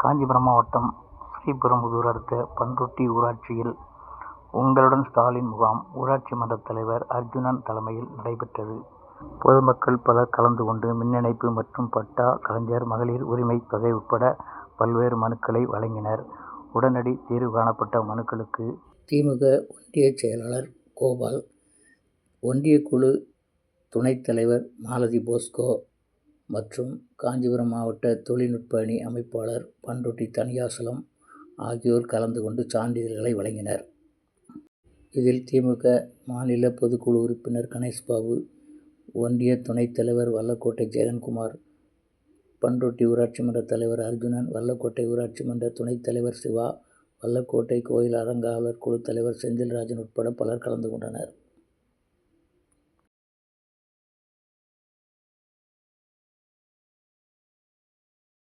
காஞ்சிபுரம் மாவட்டம் ஸ்ரீபெரும்புதூர் அடுத்த பண்ருட்டி ஊராட்சியில் உங்களுடன் ஸ்டாலின் முகாம் ஊராட்சி மன்ற தலைவர் அர்ஜுனன் தலைமையில் நடைபெற்றது. பொதுமக்கள் பலர் கலந்து கொண்டு மின் இணைப்பு மற்றும் பட்டா, கலைஞர் மகளிர் உரிமை தொகை உட்பட பல்வேறு மனுக்களை வழங்கினர். உடனடி தீர்வு காணப்பட்ட மனுக்களுக்கு திமுக ஒன்றிய செயலாளர் கோபால், ஒன்றிய குழு துணைத் தலைவர் மாலதி போஸ்கோ மற்றும் காஞ்சிபுரம் மாவட்ட தொழில்நுட்ப அணி அமைப்பாளர் பண்ருட்டி தணிகாசலம் ஆகியோர் கலந்து கொண்டு சான்றிதழ்களை வழங்கினர். இதில் திமுக மாநில பொதுக்குழு உறுப்பினர் கணேஷ்பாபு, ஒன்றிய துணைத் தலைவர் வல்லக்கோட்டை ஜெகன்குமார், பண்ருட்டி ஊராட்சி மன்ற தலைவர் அர்ஜுனன், வல்லக்கோட்டை ஊராட்சி மன்ற துணைத் தலைவர் சிவா, வல்லக்கோட்டை கோயில் அறங்காவலர் குழு தலைவர் செந்தில்ராஜன் உட்பட பலர் கலந்து கொண்டனர்.